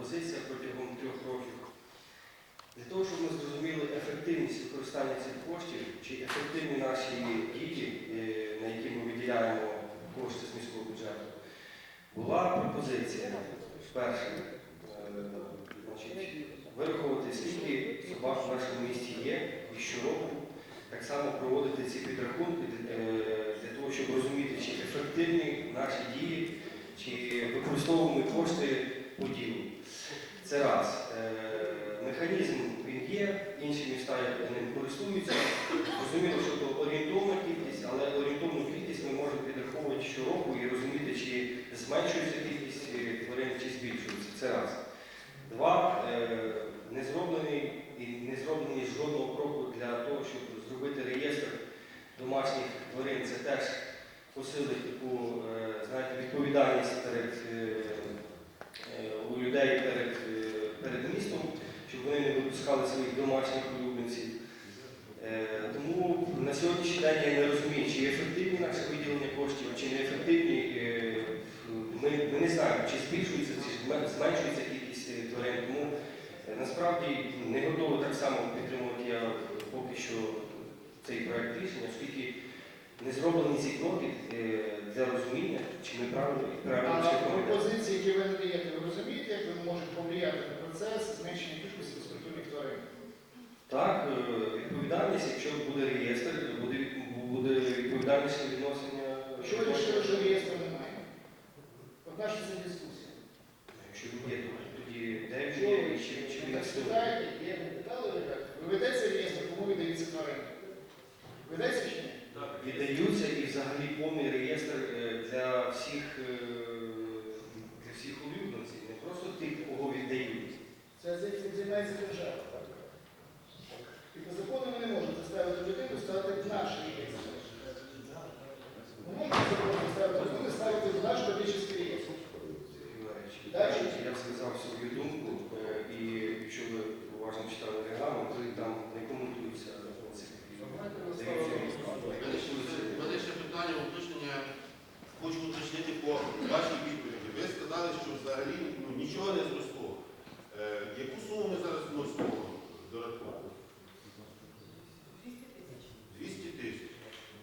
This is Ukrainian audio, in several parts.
пропозиція протягом трьох років. Для того, щоб ми зрозуміли ефективність використання цих коштів, чи ефективні наші дії, е, на які ми виділяємо кошти з міського бюджету, була пропозиція перша, е, значить, вирахувати, скільки собак в нашому місті є, і щороку так само проводити ці підрахунки е, для того, щоб розуміти, чи ефективні наші дії, чи використовуємо кошти по ділу. Це раз. Е, Механізм він є, інші міста ним користуються. Зрозуміло, що то орієнтовна кількість, але орієнтовну кількість ми можемо підраховувати щороку і розуміти, чи зменшується кількість е, тварин, чи збільшується. Це раз. Два. е, Не зроблений і не зроблений жодного кроку для того, щоб зробити реєстр домашніх тварин. Це теж посилить таку знаєте, відповідальність перед, у людей перед, вони випускали своїх домашніх улюбленців. Е, Тому на сьогоднішній день я не розумію, чи ефективні наше виділення коштів, чи не ефективні. Е, Ми, ми не знаємо, чи збільшується, чи зменшується кількість е, тварин. Тому насправді не готовий так само підтримувати я поки що цей проект рішення, оскільки не зроблені ці кроки для розуміння, чи ми правильно правильно А пропозиції, які ви надаєте, ви розумієте, як ви можете Так, е, відповідальність, якщо буде реєстр, буде, буде відповідальність відношення. Що ви вирішили, що реєстру немає? От наша це дискусія. Якщо він є, то тоді де він є, і чи, чи він існує. спитаєте, є не питали ви так? Ведеться реєстр, кому видаються тварини? Ведеться чи ні? Віддаються і взагалі повний реєстр е, для всіх, е, для всіх улюбленців, не просто тих, кого віддають. Це цим займається держава. І по закону ми не можемо заставити людину ставити в наш реєстр. Ми можемо законом заставити людину ставити в наш публічний реєстр. Сергій Валерійович, Далі. Я сказав свою думку, е, і якщо ви уважно читали регламент, то і там не коментуються ці У мене ще питання уточнення. Хочу уточнити по вашій відповіді. Ви сказали, що взагалі ну, нічого не зросло. Е, яку суму ми зараз вносимо додатково? 200 тисяч.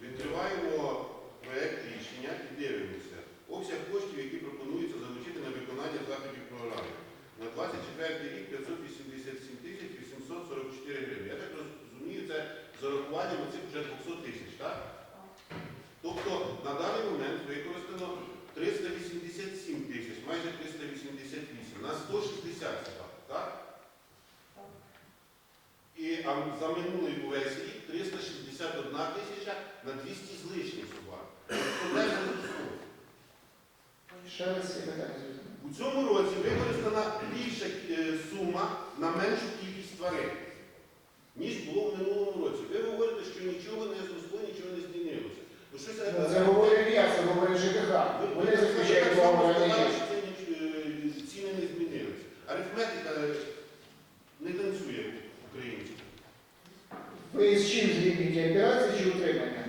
Відкриваємо проєкт рішення і дивимося. Обсяг коштів, які пропонуються залучити на виконання заходів програми. На 24 рік 587 тисяч 844 гривень. Я так розумію, це з урахуванням цих вже 200 тисяч, так? Тобто на даний момент використано 387 тисяч, майже 388, на 160 собак, так? І а за минулий увесь рік 361 тисяча на 200 з лишніх собак. Тобто. Ще раз питання. У цьому році використана більша е, сума на меншу кількість тварин, ніж було в минулому році. Ви говорите, що нічого не зросло, нічого не змінилося. Ну, щось Ну, Це говорю я, це говорить ЖКХ. Ви- Вони ви заключають так само договори сказали, раніше. що це ніч- е, ціни не змінилися. Арифметика е, не танцює українською. Ви з чим зрівнюєте операції чи утримання?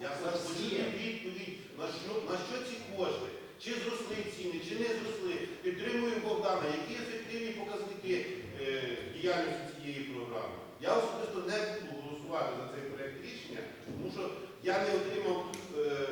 Я завжди відповідь, на що, на що ці кошти, чи зросли ціни, чи не зросли. Підтримую Богдана, які ефективні показники е, діяльності цієї програми. Я особисто не буду голосувати за цей проєкт рішення, тому що я не отримав е,